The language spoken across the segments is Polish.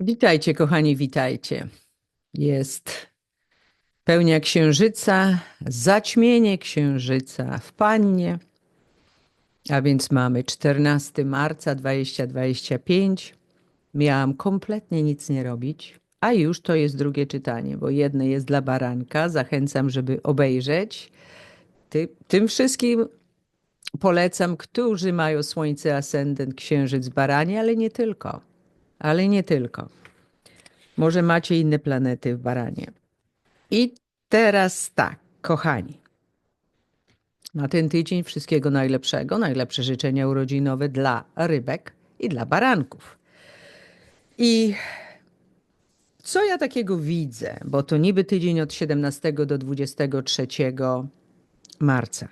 Witajcie, kochani, witajcie. Jest pełnia księżyca, zaćmienie księżyca w pannie, a więc mamy 14 marca 2025. Miałam kompletnie nic nie robić, a już to jest drugie czytanie, bo jedno jest dla baranka. Zachęcam, żeby obejrzeć. Ty, tym wszystkim polecam, którzy mają słońce, ascendent, księżyc, baranie, ale nie tylko. Ale nie tylko. Może macie inne planety w baranie. I teraz tak, kochani. Na ten tydzień wszystkiego najlepszego, najlepsze życzenia urodzinowe dla rybek i dla baranków. I co ja takiego widzę? Bo to niby tydzień od 17 do 23 marca.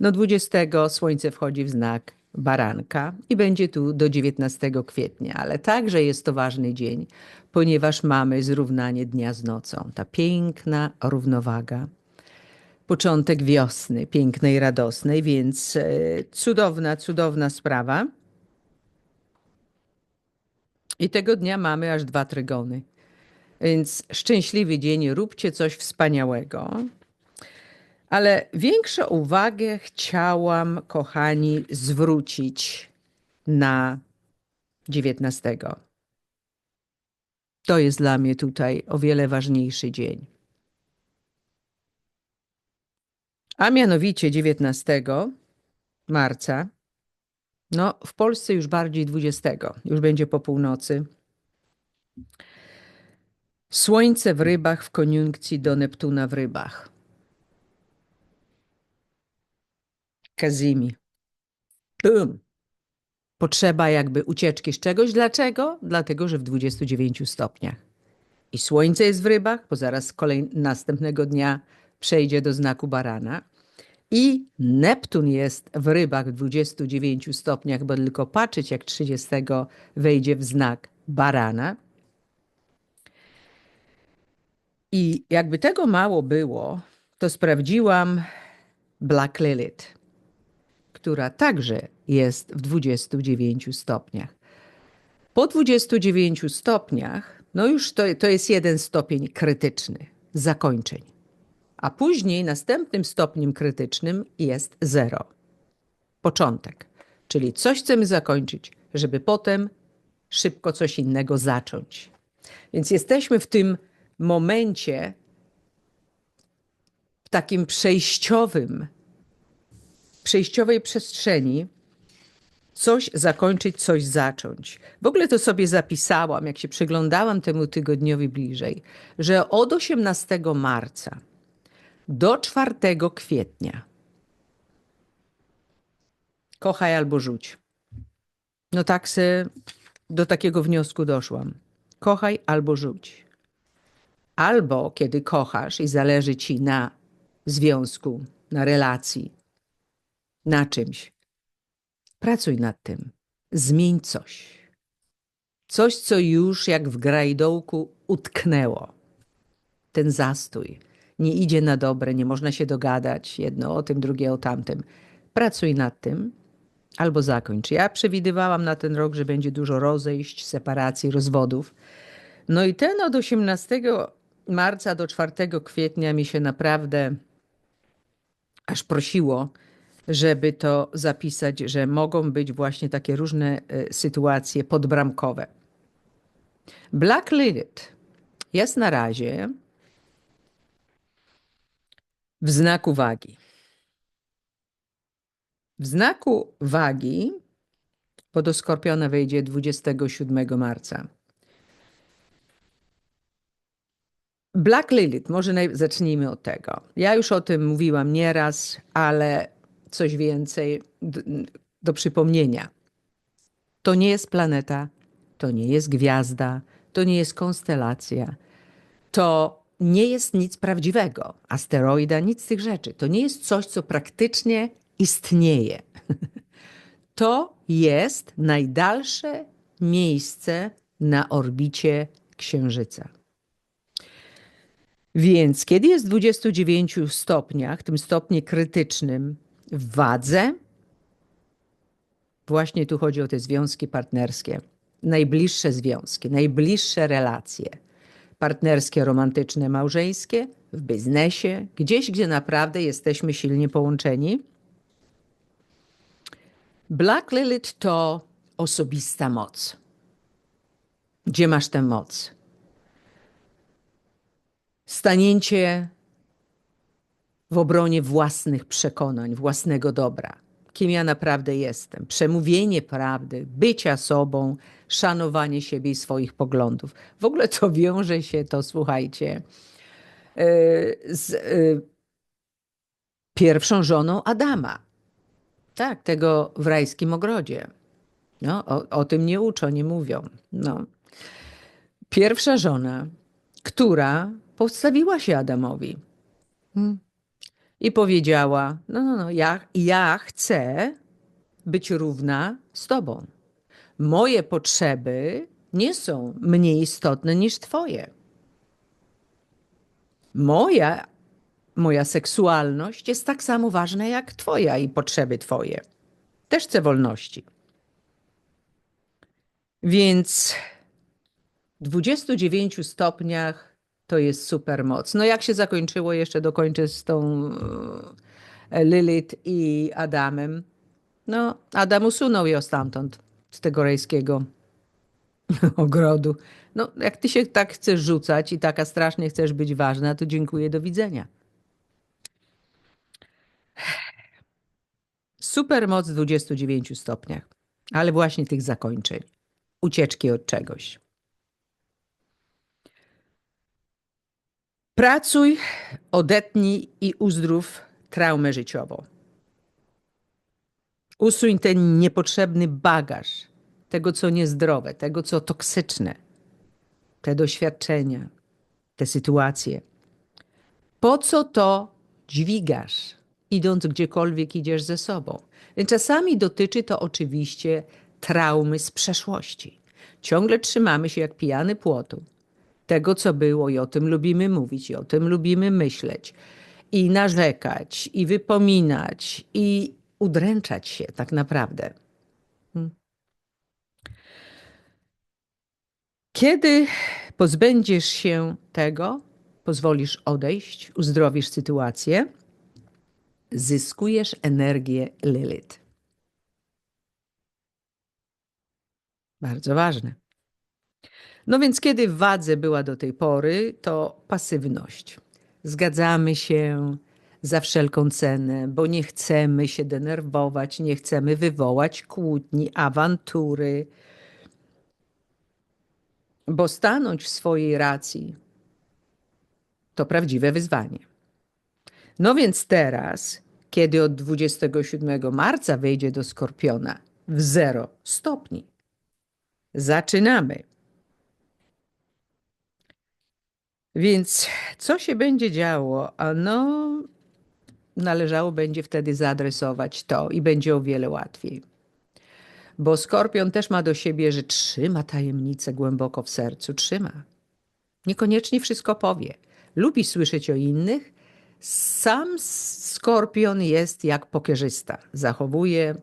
No 20 słońce wchodzi w znak baranka i będzie tu do 19 kwietnia, ale także jest to ważny dzień, ponieważ mamy zrównanie dnia z nocą. Ta piękna równowaga. Początek wiosny, pięknej, radosnej, więc e, cudowna, cudowna sprawa. I tego dnia mamy aż dwa trygony. Więc szczęśliwy dzień, róbcie coś wspaniałego. Ale większą uwagę chciałam, kochani, zwrócić na 19. To jest dla mnie tutaj o wiele ważniejszy dzień. A mianowicie 19 marca, no w Polsce już bardziej 20, już będzie po północy. Słońce w rybach w koniunkcji do Neptuna w rybach. Kazimi. Bum. Potrzeba jakby ucieczki z czegoś. Dlaczego? Dlatego, że w 29 stopniach. I słońce jest w rybach, bo zaraz kolej następnego dnia przejdzie do znaku barana. I Neptun jest w rybach w 29 stopniach, bo tylko patrzeć, jak 30 wejdzie w znak barana. I jakby tego mało było, to sprawdziłam Black Lilith która także jest w 29 stopniach. Po 29 stopniach, no już to, to jest jeden stopień krytyczny zakończeń. A później następnym stopniem krytycznym jest zero. Początek. Czyli coś chcemy zakończyć, żeby potem szybko coś innego zacząć. Więc jesteśmy w tym momencie, w takim przejściowym przejściowej przestrzeni coś zakończyć, coś zacząć. W ogóle to sobie zapisałam, jak się przyglądałam temu tygodniowi bliżej, że od 18 marca do 4 kwietnia kochaj albo rzuć. No tak se do takiego wniosku doszłam. Kochaj albo rzuć. Albo kiedy kochasz i zależy ci na związku, na relacji, na czymś. Pracuj nad tym. Zmień coś. Coś, co już jak w grajdołku utknęło. Ten zastój nie idzie na dobre, nie można się dogadać jedno o tym, drugie o tamtym. Pracuj nad tym albo zakończ. Ja przewidywałam na ten rok, że będzie dużo rozejść, separacji, rozwodów. No i ten od 18 marca do 4 kwietnia mi się naprawdę aż prosiło, żeby to zapisać, że mogą być właśnie takie różne e, sytuacje podbramkowe. Black Lilith jest na razie w znaku wagi. W znaku wagi, bo do Skorpiona wejdzie 27 marca. Black Lilith, może zacznijmy od tego. Ja już o tym mówiłam nieraz, ale coś więcej do, do przypomnienia. To nie jest planeta, to nie jest gwiazda, to nie jest konstelacja, to nie jest nic prawdziwego. Asteroida, nic z tych rzeczy. To nie jest coś, co praktycznie istnieje. To jest najdalsze miejsce na orbicie Księżyca. Więc kiedy jest w 29 stopniach, tym stopniu krytycznym, w wadze. Właśnie tu chodzi o te związki partnerskie. najbliższe związki, najbliższe relacje partnerskie, romantyczne, małżeńskie, w biznesie, gdzieś, gdzie naprawdę jesteśmy silnie połączeni. Black Lilith to osobista moc. Gdzie masz tę moc? Stanięcie w obronie własnych przekonań, własnego dobra. Kim ja naprawdę jestem? Przemówienie prawdy, bycia sobą, szanowanie siebie i swoich poglądów. W ogóle to wiąże się to, słuchajcie, y, z y, pierwszą żoną Adama. Tak, tego w rajskim ogrodzie. No, o, o tym nie uczą, nie mówią. No. Pierwsza żona, która postawiła się Adamowi hmm. I powiedziała: No, no, no, ja, ja chcę być równa z tobą. Moje potrzeby nie są mniej istotne niż twoje. Moja, moja seksualność jest tak samo ważna jak twoja i potrzeby twoje. Też chcę wolności. Więc w 29 stopniach to jest super moc. No jak się zakończyło, jeszcze dokończę z tą e, Lilith i Adamem. No, Adam usunął ją stamtąd, z tego rejskiego ogrodu. No, jak ty się tak chcesz rzucać i taka strasznie chcesz być ważna, to dziękuję, do widzenia. Super moc w 29 stopniach, ale właśnie tych zakończeń, ucieczki od czegoś. Pracuj, odetnij i uzdrów traumę życiową. Usuń ten niepotrzebny bagaż tego, co niezdrowe, tego, co toksyczne, te doświadczenia, te sytuacje. Po co to dźwigasz, idąc gdziekolwiek idziesz ze sobą? Czasami dotyczy to oczywiście traumy z przeszłości. Ciągle trzymamy się jak pijany płotu tego, co było, i o tym lubimy mówić, i o tym lubimy myśleć, i narzekać, i wypominać, i udręczać się tak naprawdę. Hmm. Kiedy pozbędziesz się tego, pozwolisz odejść, uzdrowisz sytuację, zyskujesz energię Lilith. Bardzo ważne. No więc kiedy w wadze była do tej pory, to pasywność. Zgadzamy się za wszelką cenę, bo nie chcemy się denerwować, nie chcemy wywołać kłótni, awantury, bo stanąć w swojej racji to prawdziwe wyzwanie. No więc teraz, kiedy od 27 marca wejdzie do skorpiona w 0 stopni, zaczynamy Więc co się będzie działo? No, należało będzie wtedy zaadresować to i będzie o wiele łatwiej. Bo skorpion też ma do siebie, że trzyma tajemnicę głęboko w sercu, trzyma. Niekoniecznie wszystko powie. Lubi słyszeć o innych. Sam skorpion jest jak pokierzysta. Zachowuje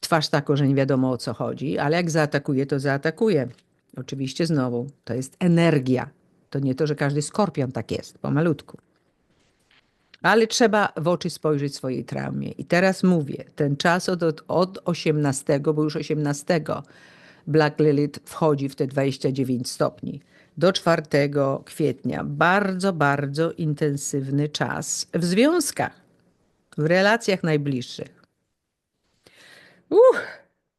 twarz taką, że nie wiadomo o co chodzi, ale jak zaatakuje, to zaatakuje. Oczywiście znowu, to jest energia to nie to, że każdy skorpion tak jest, pomalutku. Ale trzeba w oczy spojrzeć swojej traumie. I teraz mówię, ten czas od, od 18, bo już 18 Black Lilith wchodzi w te 29 stopni, do 4 kwietnia. Bardzo, bardzo intensywny czas w związkach, w relacjach najbliższych. Uch,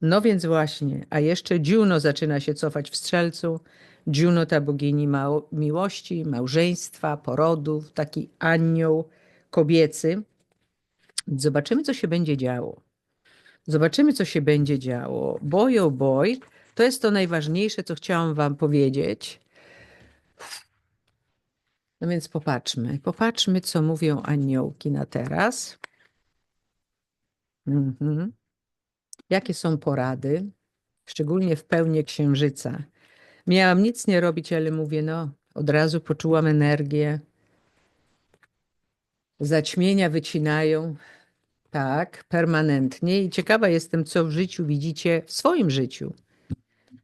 no więc właśnie, a jeszcze Juno zaczyna się cofać w strzelcu, Juno ta bogini miłości, małżeństwa, porodów, taki anioł kobiecy. Zobaczymy, co się będzie działo. Zobaczymy, co się będzie działo. Boy, oh boy, to jest to najważniejsze, co chciałam Wam powiedzieć. No więc popatrzmy. Popatrzmy, co mówią aniołki na teraz. Mhm. Jakie są porady, szczególnie w pełni księżyca Miałam nic nie robić, ale mówię, no, od razu poczułam energię. Zaćmienia wycinają, tak, permanentnie. I ciekawa jestem, co w życiu widzicie, w swoim życiu.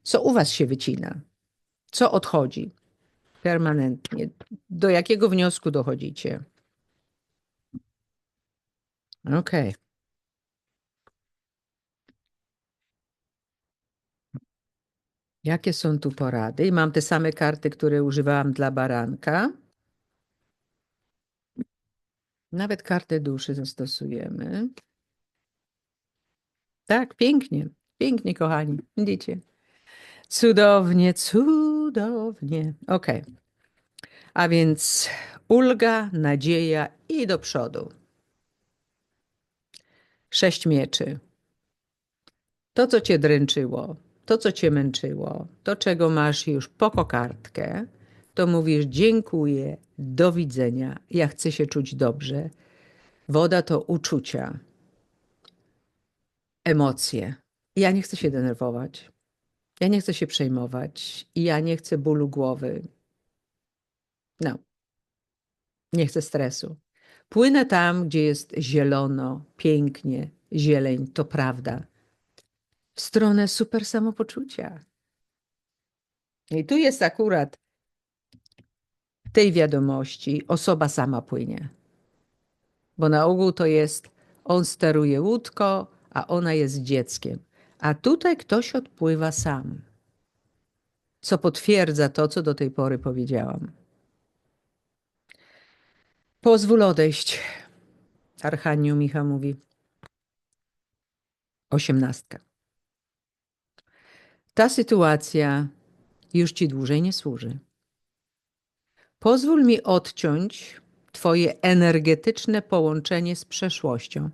Co u was się wycina? Co odchodzi permanentnie? Do jakiego wniosku dochodzicie? Okej. Jakie są tu porady? I mam te same karty, które używałam dla baranka. Nawet kartę duszy zastosujemy. Tak, pięknie, pięknie, kochani. Widzicie? Cudownie, cudownie. Ok. A więc ulga, nadzieja i do przodu. Sześć mieczy. To, co cię dręczyło, to, co cię męczyło, to, czego masz już po kokardkę, to mówisz dziękuję, do widzenia, ja chcę się czuć dobrze. Woda to uczucia, emocje. Ja nie chcę się denerwować. Ja nie chcę się przejmować. I ja nie chcę bólu głowy. No. Nie chcę stresu. Płynę tam, gdzie jest zielono, pięknie, zieleń, to prawda. W stronę super samopoczucia. I tu jest akurat tej wiadomości osoba sama płynie. Bo na ogół to jest on steruje łódko, a ona jest dzieckiem. A tutaj ktoś odpływa sam. Co potwierdza to, co do tej pory powiedziałam. Pozwól odejść. Archanioł Micha mówi. Osiemnastka. Ta sytuacja już ci dłużej nie służy. Pozwól mi odciąć Twoje energetyczne połączenie z przeszłością,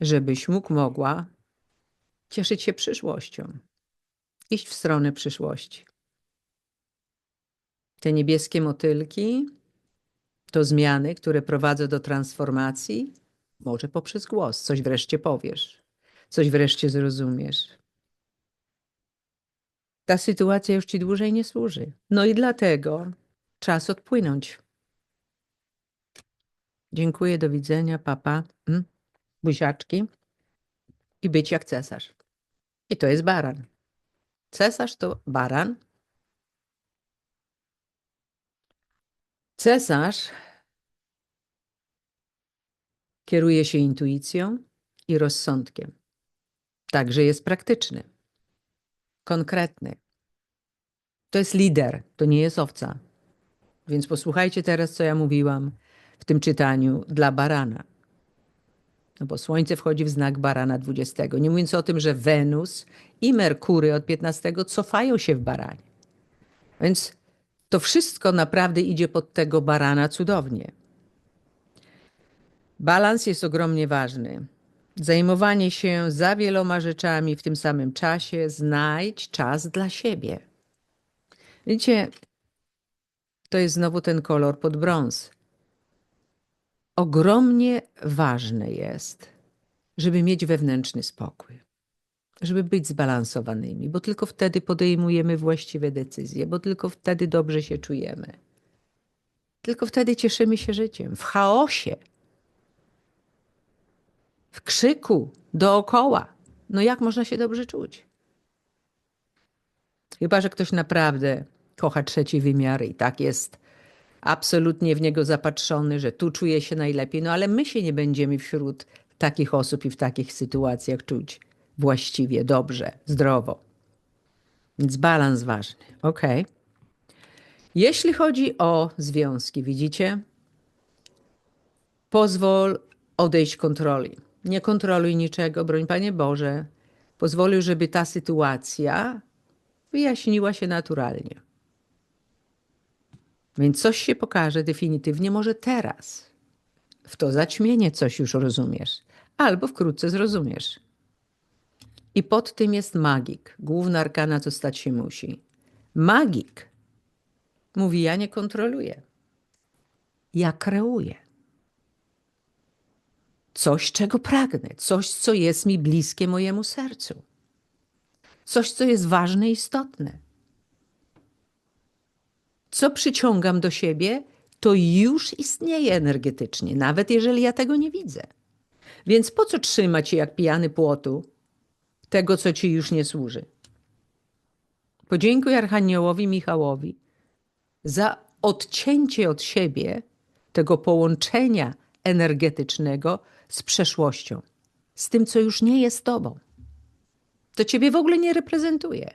żebyś mógł, mogła cieszyć się przyszłością, iść w stronę przyszłości. Te niebieskie motylki to zmiany, które prowadzą do transformacji, może poprzez głos, coś wreszcie powiesz, coś wreszcie zrozumiesz. Ta sytuacja już ci dłużej nie służy. No i dlatego czas odpłynąć. Dziękuję, do widzenia, papa. Mm, buziaczki. I być jak cesarz. I to jest baran. Cesarz to baran. Cesarz kieruje się intuicją i rozsądkiem. Także jest praktyczny, konkretny. To jest lider, to nie jest owca. Więc posłuchajcie teraz, co ja mówiłam w tym czytaniu dla barana. No bo Słońce wchodzi w znak barana 20. Nie mówiąc o tym, że Wenus i Merkury od 15 cofają się w baranie. Więc to wszystko naprawdę idzie pod tego barana cudownie. Balans jest ogromnie ważny. Zajmowanie się za wieloma rzeczami w tym samym czasie, znajdź czas dla siebie. Widzicie, to jest znowu ten kolor pod brąz. Ogromnie ważne jest, żeby mieć wewnętrzny spokój, żeby być zbalansowanymi, bo tylko wtedy podejmujemy właściwe decyzje, bo tylko wtedy dobrze się czujemy. Tylko wtedy cieszymy się życiem. W chaosie, w krzyku dookoła. No jak można się dobrze czuć? Chyba, że ktoś naprawdę kocha trzeci wymiar i tak jest absolutnie w niego zapatrzony, że tu czuje się najlepiej. No ale my się nie będziemy wśród takich osób i w takich sytuacjach czuć właściwie, dobrze, zdrowo. Więc balans ważny. Ok. Jeśli chodzi o związki, widzicie? Pozwól odejść kontroli. Nie kontroluj niczego, broń Panie Boże. Pozwolił, żeby ta sytuacja wyjaśniła się naturalnie. Więc coś się pokaże definitywnie może teraz. W to zaćmienie coś już rozumiesz, albo wkrótce zrozumiesz. I pod tym jest magik, główna arkana, co stać się musi. Magik mówi: Ja nie kontroluję. Ja kreuję. Coś, czego pragnę, coś, co jest mi bliskie mojemu sercu, coś, co jest ważne i istotne co przyciągam do siebie, to już istnieje energetycznie, nawet jeżeli ja tego nie widzę. Więc po co trzymać się jak pijany płotu tego, co ci już nie służy? Podziękuj Archaniołowi Michałowi za odcięcie od siebie tego połączenia energetycznego z przeszłością, z tym, co już nie jest tobą. To ciebie w ogóle nie reprezentuje.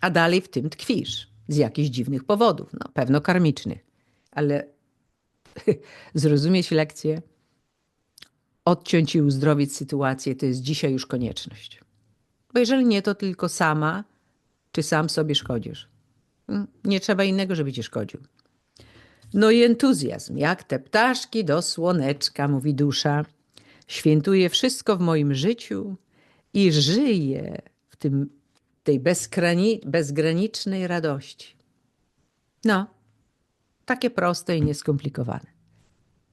A dalej w tym tkwisz z jakichś dziwnych powodów, no pewno karmicznych, ale zrozumieć lekcję, odciąć i uzdrowić sytuację, to jest dzisiaj już konieczność. Bo jeżeli nie, to tylko sama czy sam sobie szkodzisz. Nie trzeba innego, żeby ci szkodził. No i entuzjazm, jak te ptaszki do słoneczka, mówi dusza. Świętuję wszystko w moim życiu i żyję w tym, tej bezgrani bezgranicznej radości. No, takie proste i nieskomplikowane.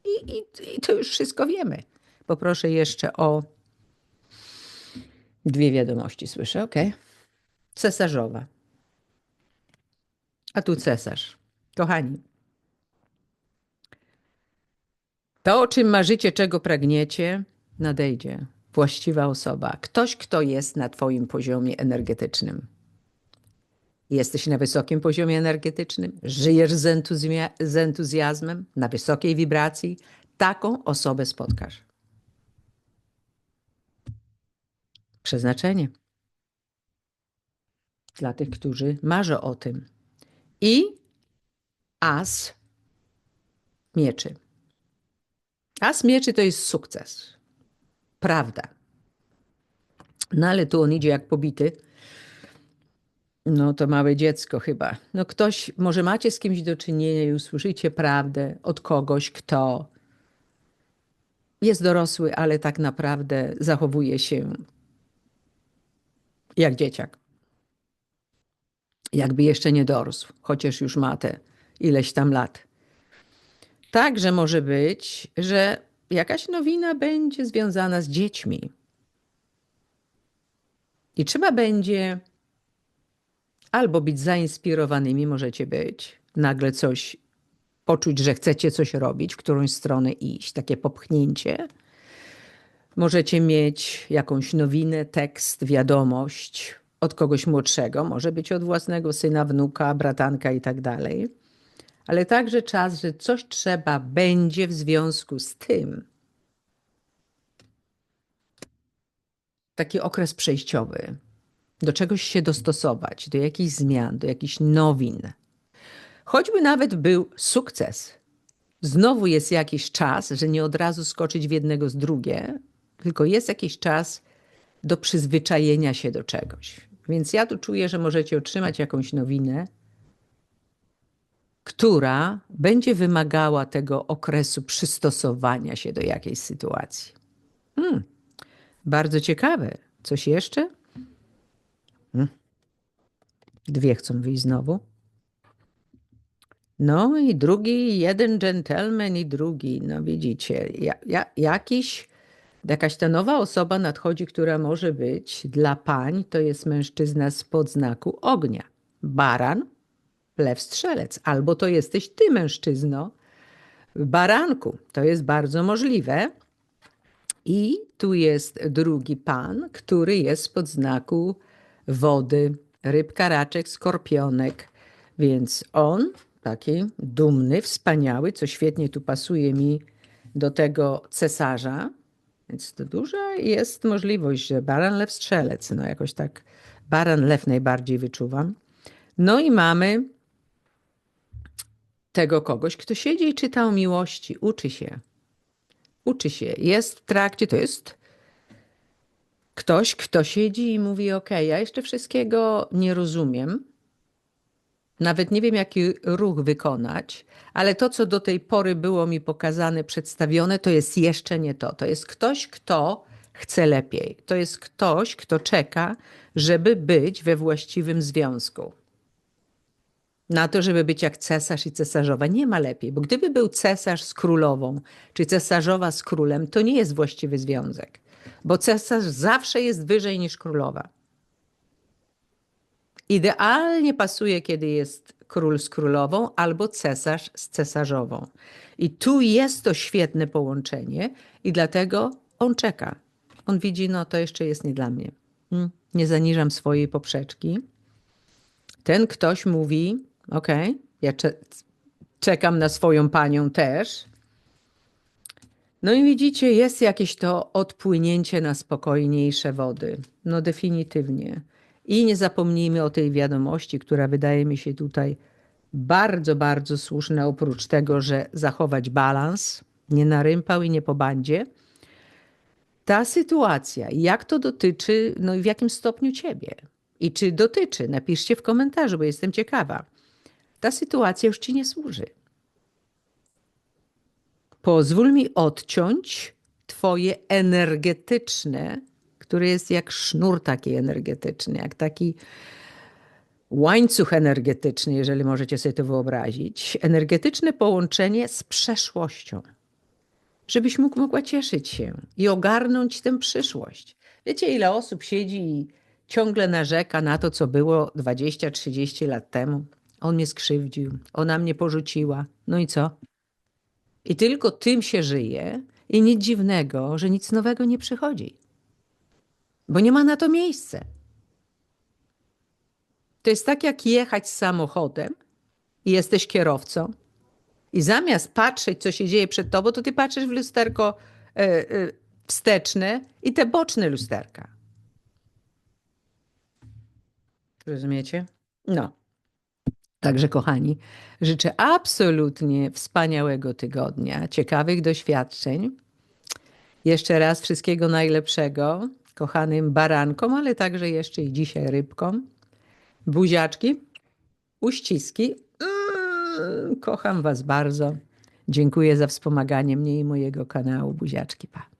I, i, I to już wszystko wiemy. Poproszę jeszcze o dwie wiadomości, słyszę, ok? Cesarzowa. A tu cesarz. Kochani, to, o czym marzycie, czego pragniecie, nadejdzie. Właściwa osoba. Ktoś, kto jest na Twoim poziomie energetycznym. Jesteś na wysokim poziomie energetycznym, żyjesz z, entuzja z entuzjazmem, na wysokiej wibracji, taką osobę spotkasz. Przeznaczenie dla tych, którzy marzą o tym. I as mieczy. As mieczy to jest sukces. Prawda. No ale tu on idzie jak pobity. No to małe dziecko chyba. No ktoś, może macie z kimś do czynienia i usłyszycie prawdę od kogoś, kto jest dorosły, ale tak naprawdę zachowuje się jak dzieciak. Jakby jeszcze nie dorósł, chociaż już ma te ileś tam lat. Także może być, że jakaś nowina będzie związana z dziećmi. I trzeba będzie albo być zainspirowanymi, możecie być, nagle coś poczuć, że chcecie coś robić, w którąś stronę iść, takie popchnięcie. Możecie mieć jakąś nowinę, tekst, wiadomość od kogoś młodszego, może być od własnego syna, wnuka, bratanka i tak dalej ale także czas, że coś trzeba będzie w związku z tym. Taki okres przejściowy, do czegoś się dostosować, do jakichś zmian, do jakichś nowin. Choćby nawet był sukces, znowu jest jakiś czas, że nie od razu skoczyć w jednego z drugie, tylko jest jakiś czas do przyzwyczajenia się do czegoś. Więc ja tu czuję, że możecie otrzymać jakąś nowinę, która będzie wymagała tego okresu przystosowania się do jakiejś sytuacji. Hmm, bardzo ciekawe. Coś jeszcze? Hmm. Dwie chcą wyjść znowu. No i drugi, jeden gentleman i drugi. No widzicie, ja, ja, jakiś, jakaś ta nowa osoba nadchodzi, która może być dla pań, to jest mężczyzna spod znaku ognia. Baran, lew strzelec, albo to jesteś ty, mężczyzno, baranku. To jest bardzo możliwe. I tu jest drugi pan, który jest pod znaku wody, rybka, raczek, skorpionek. Więc on, taki dumny, wspaniały, co świetnie tu pasuje mi do tego cesarza. Więc to duża jest możliwość, że baran, lew, strzelec. No jakoś tak baran, lew najbardziej wyczuwam. No i mamy tego kogoś, kto siedzi i czyta o miłości, uczy się. Uczy się, jest w trakcie, to jest ktoś, kto siedzi i mówi: OK, ja jeszcze wszystkiego nie rozumiem, nawet nie wiem, jaki ruch wykonać, ale to, co do tej pory było mi pokazane, przedstawione, to jest jeszcze nie to. To jest ktoś, kto chce lepiej. To jest ktoś, kto czeka, żeby być we właściwym związku na to, żeby być jak cesarz i cesarzowa. Nie ma lepiej, bo gdyby był cesarz z królową, czy cesarzowa z królem, to nie jest właściwy związek, bo cesarz zawsze jest wyżej niż królowa. Idealnie pasuje, kiedy jest król z królową albo cesarz z cesarzową. I tu jest to świetne połączenie, i dlatego on czeka. On widzi, no to jeszcze jest nie dla mnie. Hmm? Nie zaniżam swojej poprzeczki ten ktoś mówi: OK, ja cze- czekam na swoją panią też. No i widzicie, jest jakieś to odpłynięcie na spokojniejsze wody. No definitywnie. I nie zapomnijmy o tej wiadomości, która wydaje mi się tutaj bardzo, bardzo słuszna, oprócz tego, że zachować balans, nie na rympał i nie po bandzie. Ta sytuacja, jak to dotyczy, no i w jakim stopniu ciebie? I czy dotyczy? Napiszcie w komentarzu, bo jestem ciekawa. Ta sytuacja już ci nie służy. Pozwól mi odciąć Twoje energetyczne, który jest jak sznur taki energetyczny, jak taki łańcuch energetyczny, jeżeli możecie sobie to wyobrazić, energetyczne połączenie z przeszłością, żebyś mógł, mogła cieszyć się i ogarnąć tę przyszłość. Wiecie, ile osób siedzi i ciągle narzeka na to, co było 20-30 lat temu. On mnie skrzywdził, ona mnie porzuciła. No i co? I tylko tym się żyje i nic dziwnego, że nic nowego nie przychodzi. Bo nie ma na to miejsca. To jest tak jak jechać samochodem i jesteś kierowcą i zamiast patrzeć, co się dzieje przed tobą, to ty patrzysz w lusterko e, e, wsteczne i te boczne lusterka. Rozumiecie? No. Także, kochani, życzę absolutnie wspaniałego tygodnia, ciekawych doświadczeń. Jeszcze raz wszystkiego najlepszego kochanym barankom, ale także jeszcze i dzisiaj rybkom. Buziaczki, uściski. Mm, kocham Was bardzo. Dziękuję za wspomaganie mnie i mojego kanału. Buziaczki, pa.